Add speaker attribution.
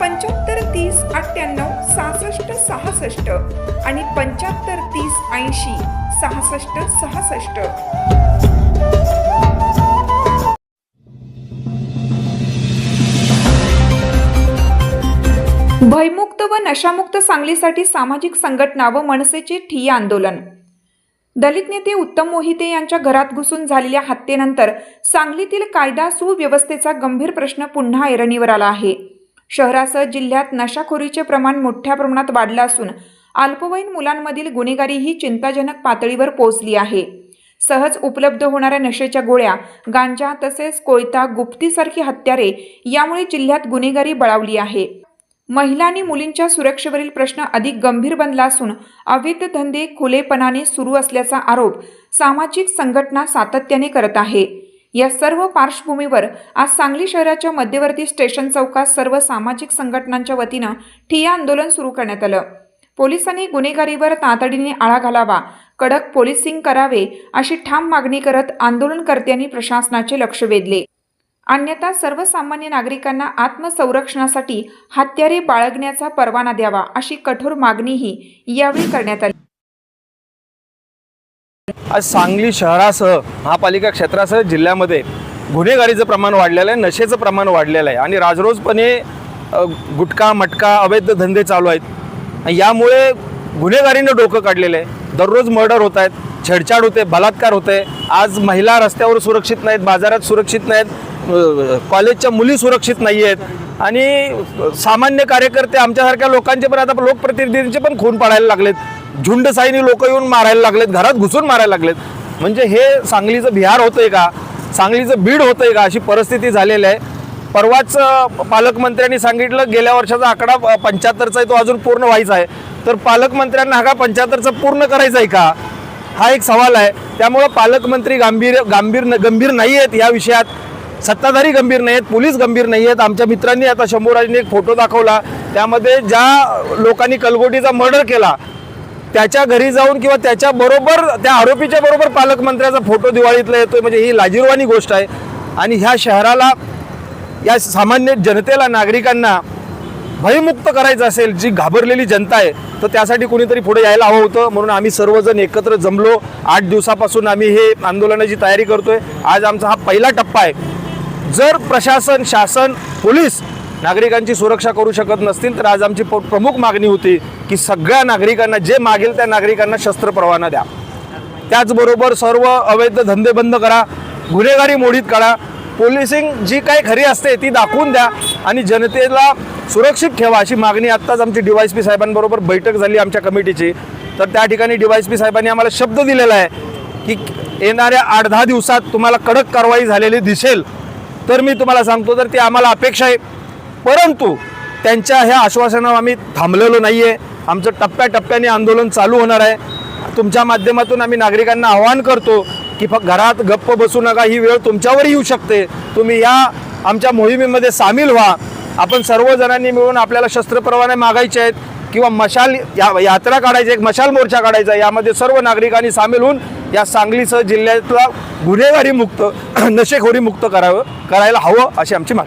Speaker 1: पंच्याहत्तर तीस अठ्ठ्याण्णव सहासष्ट सहासष्ट आणि पंच्याहत्तर तीस ऐंशी सहासष्ट सहासष्ट. भयमुक्त व नशामुक्त सांगलीसाठी सामाजिक संघटना व मनसेचे ठिय्या आंदोलन. दलित नेते उत्तम मोहिते यांच्या घरात घुसून झालेल्या हत्येनंतर सांगलीतील कायदा सुव्यवस्थेचा गंभीर प्रश्न पुन्हा ऐरणीवर आला आहे. शहरासह जिल्ह्यात नशाखोरीचे प्रमाण मोठ्या प्रमाणात वाढलं असून अल्पवयीन मुलांमधील गुन्हेगारी ही चिंताजनक पातळीवर पोहोचली आहे. सहज उपलब्ध होणाऱ्या नशेच्या गोळ्या गांजा तसेच कोयता गुप्तीसारखी हत्यारे यामुळे जिल्ह्यात गुन्हेगारी बळावली आहे. महिला आणि मुलींच्या सुरक्षेवरील प्रश्न अधिक गंभीर बनला असून अवैध धंदे खुलेपणाने सुरू असल्याचा आरोप सामाजिक संघटना सातत्याने करत आहे. या सर्व पार्श्वभूमीवर आज सांगली शहराच्या मध्यवर्ती स्टेशन चौकात सर्व सामाजिक संघटनांच्या वतीनं ठिय्या आंदोलन सुरू करण्यात आलं. पोलिसांनी गुन्हेगारीवर तातडीने आळा घालावा कडक पोलिसिंग करावे अशी ठाम मागणी करत आंदोलनकर्त्यांनी प्रशासनाचे लक्ष वेधले. अन्यथा सर्वसामान्य नागरिकांना आत्मसंरक्षणासाठी हत्यारे बाळगण्याचा परवाना द्यावा अशी कठोर मागणीही यावेळी करण्यात आली.
Speaker 2: आज सांगली शहरासह महापालिका क्षेत्रासह जिल्ह्यामध्ये गुन्हेगारीचं प्रमाण वाढलेलं आहे नशेचं प्रमाण वाढलेलं आहे आणि राजरोजपणे गुटखा मटका अवैध धंदे चालू आहेत. यामुळे गुन्हेगारीनं डोकं काढलेलं आहे. दररोज मर्डर होत आहेत छेडछाड होते बलात्कार होते. आज महिला रस्त्यावर सुरक्षित नाहीत बाजारात सुरक्षित नाहीत कॉलेजच्या मुली सुरक्षित नाही आहेत आणि सामान्य कार्यकर्ते आमच्यासारख्या लोकांचे पण आता लोकप्रतिनिधींचे पण खून पाडायला लागलेत. झुंडसाईनी लोक येऊन मारायला लागलेत घरात घुसून मारायला लागलेत. म्हणजे हे सांगलीचं बिहार होतंय का? सांगलीचं बीड होतंय का? अशी परिस्थिती झालेली आहे. परवाच पालकमंत्र्यांनी सांगितलं गेल्या वर्षाचा आकडा पंच्याहत्तरचा आहे तो अजून पूर्ण व्हायचा आहे. तर पालकमंत्र्यांना हा का पंच्याहत्तरचा पूर्ण करायचा आहे का? हा एक सवाल आहे. त्यामुळं पालकमंत्री गांभीर गांभीर गंभीर नाही आहेत या विषयात. सत्ताधारी गंभीर नाही आहेत पोलीस गंभीर नाही आहेत. आमच्या मित्रांनी आता शंभूराजने एक फोटो दाखवला. त्यामध्ये ज्या लोकांनी कलगोटीचा मर्डर केला त्याच्या घरी जाऊन किंवा त्याच्या बरोबर त्या आरोपीच्या बरोबर पालकमंत्र्याचा फोटो दिवाळीतला येतोय. म्हणजे ही लाजीरवाणी गोष्ट आहे. आणि ह्या शहराला या सामान्य जनतेला नागरिकांना भयमुक्त करायचं असेल जी घाबरलेली जनता आहे तर त्यासाठी कुणीतरी पुढे यायला हवं होतं. म्हणून आम्ही सर्वजण एकत्र जमलो. आठ दिवसापासून आम्ही हे आंदोलनाची तयारी करतोय. आज आमचा हा पहिला टप्पा आहे. जर प्रशासन शासन पोलीस नागरिकांची सुरक्षा करू शकत नसतील तर आज आमची प्रमुख मागणी होती की सगळ्या नागरिकांना जे मागेल त्या नागरिकांना शस्त्र परवाना द्या. त्याचबरोबर सर्व अवैध धंदे बंद करा गुन्हेगारी मोडीत काढा. पोलिसिंग जी काही खरी असते ती दाखवून द्या आणि जनतेला सुरक्षित ठेवा अशी मागणी आत्ताच आमची डी वाय पी साहेबांबरोबर बैठक झाली आमच्या कमिटीची. तर त्या ठिकाणी डी वाय पी साहेबांनी आम्हाला शब्द दिलेला आहे की येणाऱ्या आठ दहा दिवसात तुम्हाला कडक कारवाई झालेली दिसेल तर मी तुम्हाला सांगतो तर ती आम्हाला अपेक्षा आहे. परंतु त्यांच्या ह्या आश्वासनावर आम्ही थांबलेलो नाही आहे आमचं टप्प्याटप्प्याने आंदोलन चालू होणार आहे. तुमच्या माध्यमातून आम्ही नागरिकांना आवाहन करतो की फक्त घरात गप्प बसू नका ही वेळ तुमच्यावर येऊ शकते. तुम्ही या आमच्या मोहिमेमध्ये सामील व्हा. आपण सर्वजणांनी मिळून आपल्याला शस्त्रप्रवाने मागायचे आहेत किंवा मशाल या यात्रा काढायची एक मशाल मोर्चा काढायचा आहे. यामध्ये सर्व नागरिकांनी सामील होऊन या सांगलीसह जिल्ह्यातला गुन्हेगारी मुक्त नशेखोरी मुक्त करावं करायला हवं अशी आमची मागणी